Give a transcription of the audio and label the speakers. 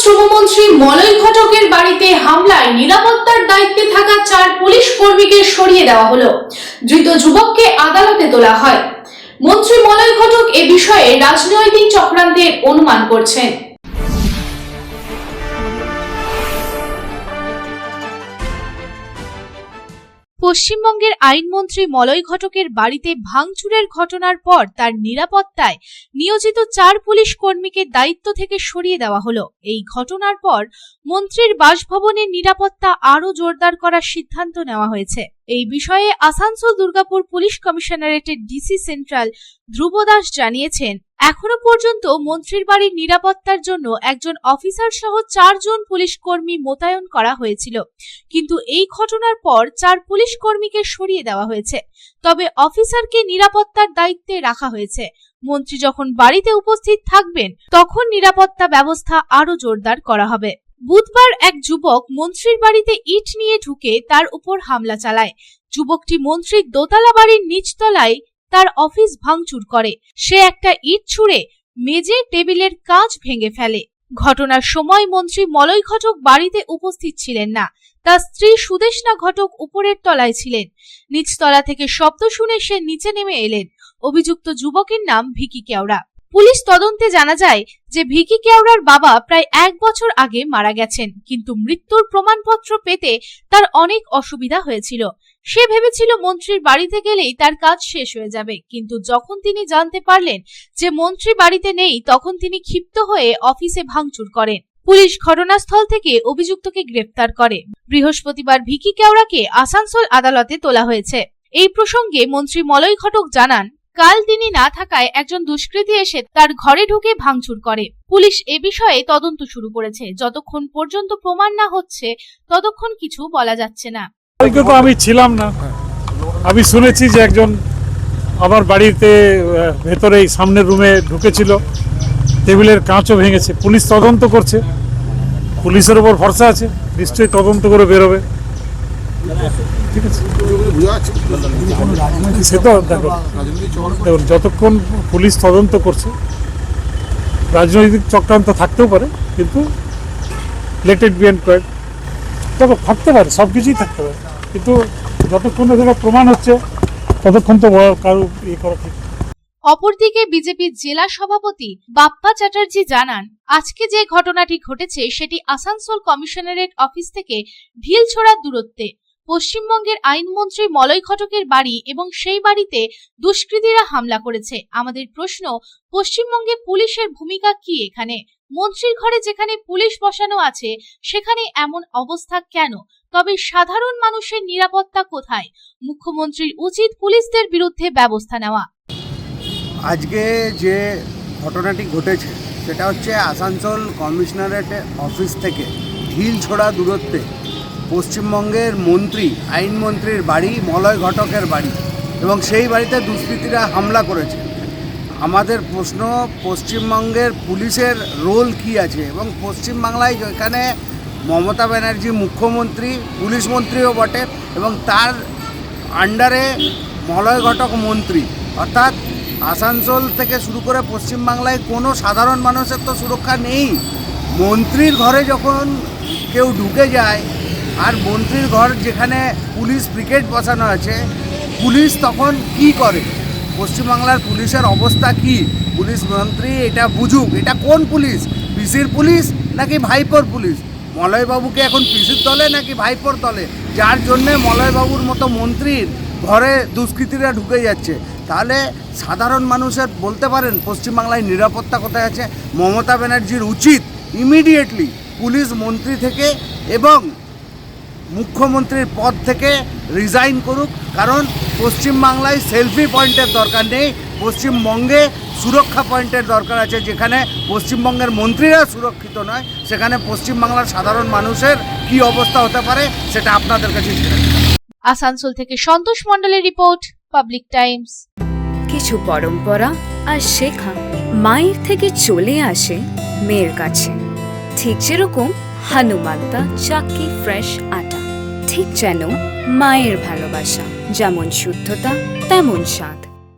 Speaker 1: শ্রমমন্ত্রী মলয় ঘটকের বাড়িতে হামলায় নিরাপত্তার দায়িত্বে থাকা চার পুলিশ কর্মীকে সরিয়ে দেওয়া হলো। ধৃত যুবককে আদালতে তোলা হয়। মন্ত্রী মলয় ঘটক এ বিষয়ে রাজনৈতিক চক্রান্তের অনুমান করছেন। পশ্চিমবঙ্গের আইনমন্ত্রী মলয় ঘটকের বাড়িতে ভাঙচুরের ঘটনার পর তার নিরাপত্তায় নিয়োজিত চার পুলিশ কর্মীকে দায়িত্ব থেকে সরিয়ে দেওয়া হলো। এই ঘটনার পর মন্ত্রীর বাসভবনের নিরাপত্তা আরও জোরদার করার সিদ্ধান্ত নেওয়া হয়েছে। এই বিষয়ে আসানসোল দুর্গাপুর পুলিশ কমিশনারেটের ডিসি সেন্ট্রাল ধ্রুব দাস জানিয়েছেন এখনও পর্যন্ত মন্ত্রীর বাড়ির নিরাপত্তার জন্য একজন অফিসার সহ চারজন পুলিশ কর্মী মোতায়েন করা হয়েছিল। কিন্তু এই ঘটনার পর চার পুলিশ কর্মীকে সরিয়ে দেওয়া হয়েছে। তবে অফিসারকে নিরাপত্তার দায়িত্বে রাখা হয়েছে। মন্ত্রী যখন বাড়িতে উপস্থিত থাকবেন, তখন নিরাপত্তা ব্যবস্থা আরও জোরদার করা হবে। বুধবার এক যুবক মন্ত্রীর বাড়িতে ইট নিয়ে ঢুকে তার উপর হামলা চালায়। যুবকটি মন্ত্রীর দোতলা বাড়ির নিচতলায় তার অফিস ভাঙচুর করে। সে একটা ইট ছুঁড়ে মেজে টেবিলের কাঁচ ভেঙে ফেলে। ঘটনার সময় মন্ত্রী মলয় ঘটক বাড়িতে উপস্থিত ছিলেন না। তার স্ত্রী সুদেশনা ঘটক উপরের তলায় ছিলেন। নিচতলা থেকে শব্দ শুনে সে নিচে নেমে এলেন। অভিযুক্ত যুবকের নাম ভিকি কেওড়া। পুলিশ তদন্তে জানা যায় যে ভিকি কেওড়ার বাবা প্রায় এক বছর আগে মারা গেছেন, কিন্তু মৃত্যুর প্রমাণপত্র পেতে তার অনেক অসুবিধা হয়েছিল। সে ভেবেছিল মন্ত্রীর বাড়িতে গেলেই তার কাজ শেষ হয়ে যাবে, কিন্তু যখন তিনি জানতে পারলেন যে মন্ত্রী বাড়িতে নেই, তখন তিনি ক্ষিপ্ত হয়ে অফিসে ভাঙচুর করেন। পুলিশ ঘটনাস্থল থেকে অভিযুক্তকে গ্রেপ্তার করে। বৃহস্পতিবার ভিকি কেওড়াকে আসানসোল আদালতে তোলা হয়েছে। এই প্রসঙ্গে মন্ত্রী মলয় ঘটক জানান কাল তিনি না থাকায় একজন দুষ্কৃতী এসে তার ঘরে ঢুকে ভাঙচুর করে। পুলিশ এ বিষয়ে তদন্ত শুরু করেছে। যতক্ষণ পর্যন্ত প্রমাণ না হচ্ছে, ততক্ষণ কিছু বলা যাচ্ছে না।
Speaker 2: আমি ছিলাম না। আমি শুনেছি যে একজন আমার বাড়িতে ভেতরে সামনের রুমে ঢুকেছিল। টেবিলের কাঁচও ভেঙেছে। পুলিশ তদন্ত করছে। পুলিশের ওপর ভরসা আছে। নিশ্চয়ই তদন্ত করে বেরোবে। সে তো দেখো যতক্ষণ পুলিশ তদন্ত করছে, রাজনৈতিক চক্রান্ত থাকতেও পারে, কিন্তু লেটেড বিএন কয়েক, তবে থাকতে পারে, সব কিছুই থাকতে পারে। কিন্তু যতক্ষণ না প্রমাণ হচ্ছে, ততক্ষণ তো কারও ইয়ে করা ঠিক
Speaker 1: অপরদিকে বিজেপির জেলা সভাপতি বাপ্পা চ্যাটার্জি জানান, আজকে যে ঘটনাটি ঘটেছে, সেটি আসানসোল কমিশনারেট অফিস থেকে ঢিল ঢিলছোড়ার দূরত্বে। পশ্চিমবঙ্গের আইনমন্ত্রী মলয় ঘটকের বাড়ি এবং সেই বাড়িতে দুষ্কৃতীরা হামলা করেছে। আমাদের প্রশ্ন, পশ্চিমবঙ্গে পুলিশের ভূমিকা কি এখানে? মন্ত্রীর ঘরে যেখানে পুলিশ বসানো আছে, সেখানে এমন অবস্থা কেন? তবে সাধারণ মানুষের নিরাপত্তা কোথায়? মুখ্যমন্ত্রীর উচিত পুলিশদের বিরুদ্ধে ব্যবস্থা নেওয়া।
Speaker 3: আজকে যে ঘটনাটি ঘটেছে, সেটা হচ্ছে আসানসোল কমিশনারেট অফিস থেকে ঢিল ছোড়া দূরত্বে পশ্চিমবঙ্গের মন্ত্রী, আইনমন্ত্রীর বাড়ি, মলয় ঘটকের বাড়ি এবং সেই বাড়িতে দুষ্কৃতীরা হামলা করেছে। আমাদের প্রশ্ন, পশ্চিমবঙ্গের পুলিশের রোল কি আছে এবং পশ্চিমবাংলায় যেখানে মমতা ব্যানার্জি মুখ্যমন্ত্রী, পুলিশ মন্ত্রীও বটে এবং তার আন্ডারে মলয় ঘটক মন্ত্রী। অর্থাৎ আসানসোল থেকে শুরু করে পশ্চিমবাংলায় কোনো সাধারণ মানুষের তো সুরক্ষা নেই। মন্ত্রীর ঘরে যখন কেউ ঢুকে যায় আর মন্ত্রীর ঘর যেখানে পুলিশ ব্রিগেড বসানো আছে, পুলিশ তখন কি করে? পশ্চিমবাংলার পুলিশের অবস্থা কি? পুলিশ মন্ত্রী এটা বুঝুক, এটা কোন পুলিশ? পিসির পুলিশ নাকি ভাইপোর পুলিশ? মলয়বাবুকে এখন পিসির দলে নাকি ভাইপোর দলে? যার জন্যে মলয়বাবুর মতো মন্ত্রীর ঘরে দুষ্কৃতীরা ঢুকে যাচ্ছে। তাহলে সাধারণ মানুষের বলতে পারেন, পশ্চিমবাংলায় নিরাপত্তা কোথায় আছে? মমতা ব্যানার্জির উচিত ইমিডিয়েটলি পুলিশ মন্ত্রী থেকে এবং মুখ্যমন্ত্রীর পদ থেকে রিজাইন করুক। কারণ পশ্চিমবাংলায় সেলফি পয়েন্টের দরকার নেই পশ্চিমবঙ্গে সুরক্ষা পয়েন্টের দরকার আছে। যেখানে পশ্চিমবঙ্গের মন্ত্রীরা সুরক্ষিত নয় সেখানে পশ্চিমবাংলার সাধারণ মানুষের কি অবস্থা হতে পারে সেটা আপনাদের কাছে
Speaker 1: আসানসোল থেকে সন্তোষ মণ্ডলের রিপোর্ট পাবলিক টাইমস।
Speaker 4: কিছু পরম্পরা আর শেখা মায়ের থেকে চলে আসে মেয়ের কাছে। ঠিক যেরকম হানুমান্তা চাকি ফ্রেশ আটা। ঠিক যেন মায়ের ভালোবাসা যেমন শুদ্ধতা তেমন স্বাদ।